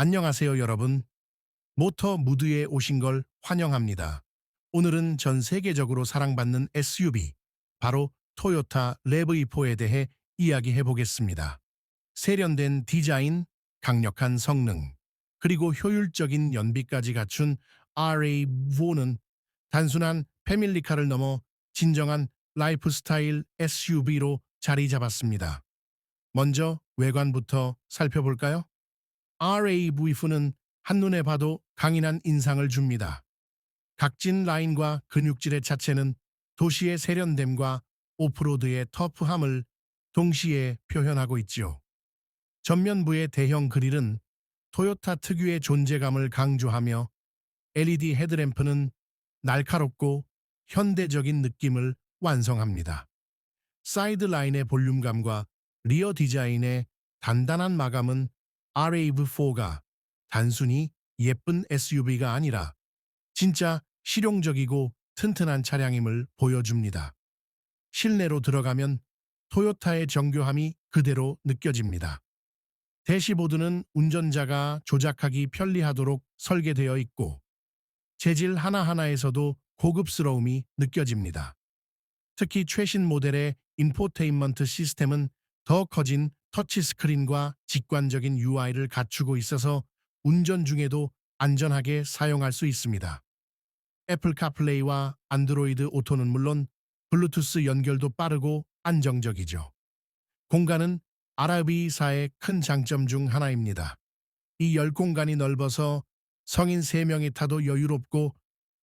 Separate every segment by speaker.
Speaker 1: 안녕하세요, 여러분. 모터 무드에 오신 걸 환영합니다. 오늘은 전 세계적으로 사랑받는 SUV, 바로 토요타 레브2포에 대해 이야기해 보겠습니다. 세련된 디자인, 강력한 성능, 그리고 효율적인 연비까지 갖춘 RAV4는 단순한 패밀리카를 넘어 진정한 라이프스타일 SUV로 자리 잡았습니다. 먼저 외관부터 살펴볼까요? RAV4는 한눈에 봐도 강인한 인상을 줍니다. 각진 라인과 근육질의 자체는 도시의 세련됨과 오프로드의 터프함을 동시에 표현하고 있지요. 전면부의 대형 그릴은 토요타 특유의 존재감을 강조하며 LED 헤드램프는 날카롭고 현대적인 느낌을 완성합니다. 사이드 라인의 볼륨감과 리어 디자인의 단단한 마감은 RAV4가 단순히 예쁜 SUV가 아니라 진짜 실용적이고 튼튼한 차량임을 보여줍니다. 실내로 들어가면 토요타의 정교함이 그대로 느껴집니다. 대시보드는 운전자가 조작하기 편리하도록 설계되어 있고 재질 하나하나에서도 고급스러움이 느껴집니다. 특히 최신 모델의 인포테인먼트 시스템은 더 커진 터치스크린과 직관적인 UI를 갖추고 있어서 운전 중에도 안전하게 사용할 수 있습니다. 애플 카플레이와 안드로이드 오토는 물론 블루투스 연결도 빠르고 안정적이죠. 공간은 아라비사의 큰 장점 중 하나입니다. 이 열 공간이 넓어서 성인 3명이 타도 여유롭고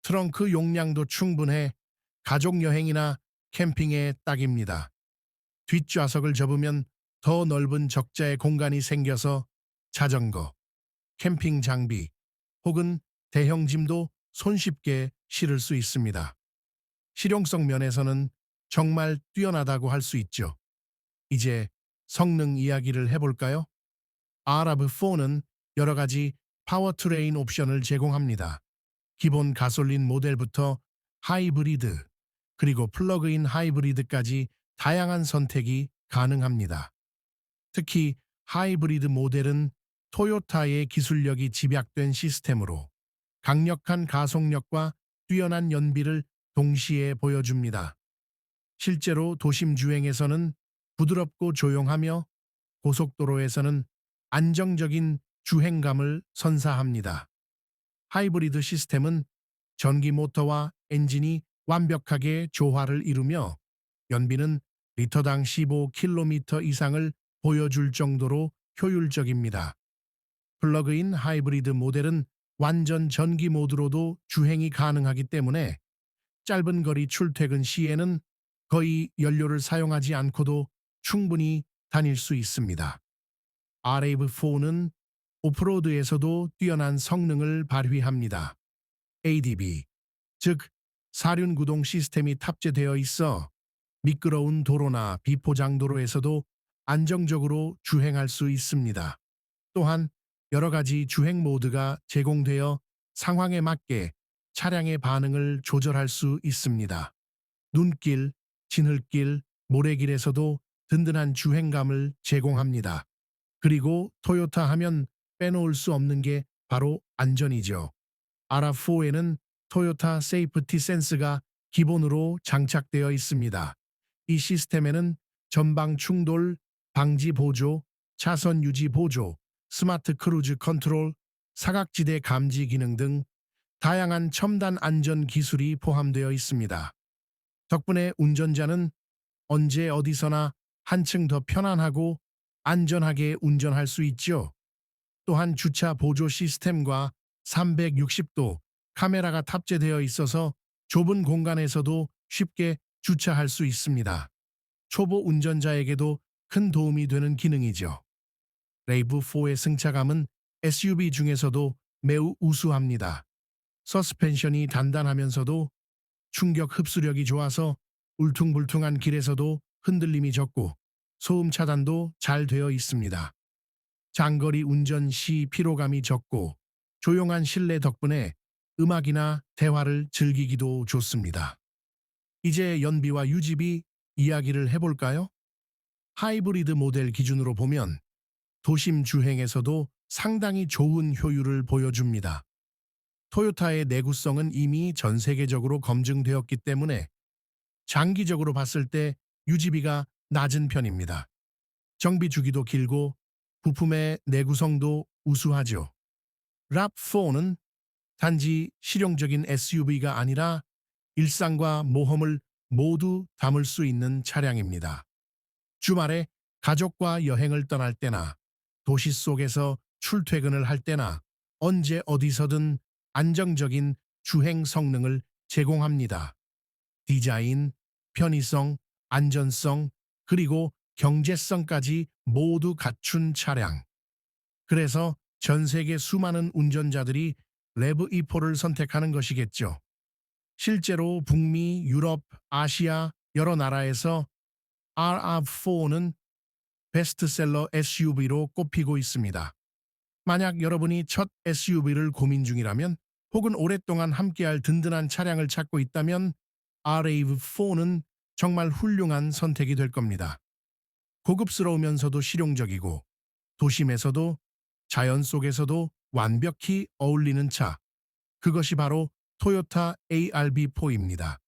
Speaker 1: 트렁크 용량도 충분해 가족 여행이나 캠핑에 딱입니다. 뒷좌석을 접으면 더 넓은 적자의 공간이 생겨서 자전거, 캠핑 장비 혹은 대형 짐도 손쉽게 실을 수 있습니다. 실용성 면에서는 정말 뛰어나다고 할 수 있죠. 이제 성능 이야기를 해볼까요? 아라브4는 여러 가지 파워트레인 옵션을 제공합니다. 기본 가솔린 모델부터 하이브리드, 그리고 플러그인 하이브리드까지 다양한 선택이 가능합니다. 특히 하이브리드 모델은 토요타의 기술력이 집약된 시스템으로 강력한 가속력과 뛰어난 연비를 동시에 보여줍니다. 실제로 도심 주행에서는 부드럽고 조용하며 고속도로에서는 안정적인 주행감을 선사합니다. 하이브리드 시스템은 전기 모터와 엔진이 완벽하게 조화를 이루며 연비는 리터당 15km 이상을 보여줄 정도로 효율적입니다. 플러그인 하이브리드 모델은 완전 전기 모드로도 주행이 가능하기 때문에 짧은 거리 출퇴근 시에는 거의 연료를 사용하지 않고도 충분히 다닐 수 있습니다. RAV4는 오프로드에서도 뛰어난 성능을 발휘합니다. ADB, 즉 사륜 구동 시스템이 탑재되어 있어 미끄러운 도로나 비포장 도로에서도 안정적으로 주행할 수 있습니다. 또한 여러 가지 주행 모드가 제공되어 상황에 맞게 차량의 반응을 조절할 수 있습니다. 눈길, 진흙길, 모래길에서도 든든한 주행감을 제공합니다. 그리고 토요타 하면 빼놓을 수 없는 게 바로 안전이죠. 아라4에는 토요타 세이프티 센스가 기본으로 장착되어 있습니다. 이 시스템에는 전방 충돌 방지 보조, 차선 유지 보조, 스마트 크루즈 컨트롤, 사각지대 감지 기능 등 다양한 첨단 안전 기술이 포함되어 있습니다. 덕분에 운전자는 언제 어디서나 한층 더 편안하고 안전하게 운전할 수 있죠. 또한 주차 보조 시스템과 360도 카메라가 탑재되어 있어서 좁은 공간에서도 쉽게 주차할 수 있습니다. 초보 운전자에게도 큰 도움이 되는 기능이죠. 레이브4의 승차감은 SUV 중에서도 매우 우수합니다. 서스펜션이 단단하면서도 충격 흡수력이 좋아서 울퉁불퉁한 길에서도 흔들림이 적고 소음 차단도 잘 되어 있습니다. 장거리 운전 시 피로감이 적고 조용한 실내 덕분에 음악이나 대화를 즐기기도 좋습니다. 이제 연비와 유지비 이야기를 해볼까요? 하이브리드 모델 기준으로 보면 도심 주행에서도 상당히 좋은 효율을 보여줍니다. 토요타의 내구성은 이미 전 세계적으로 검증되었기 때문에 장기적으로 봤을 때 유지비가 낮은 편입니다. 정비 주기도 길고 부품의 내구성도 우수하죠. 랍4는 단지 실용적인 SUV가 아니라 일상과 모험을 모두 담을 수 있는 차량입니다. 주말에 가족과 여행을 떠날 때나 도시 속에서 출퇴근을 할 때나 언제 어디서든 안정적인 주행 성능을 제공합니다. 디자인, 편의성, 안전성, 그리고 경제성까지 모두 갖춘 차량. 그래서 전 세계 수많은 운전자들이 레브 E4를 선택하는 것이겠죠. 실제로 북미, 유럽, 아시아 여러 나라에서 RAV4는 베스트셀러 SUV로 꼽히고 있습니다. 만약 여러분이 첫 SUV를 고민 중이라면 혹은 오랫동안 함께할 든든한 차량을 찾고 있다면 RAV4는 정말 훌륭한 선택이 될 겁니다. 고급스러우면서도 실용적이고 도심에서도 자연 속에서도 완벽히 어울리는 차. 그것이 바로 토요타 ARB4입니다.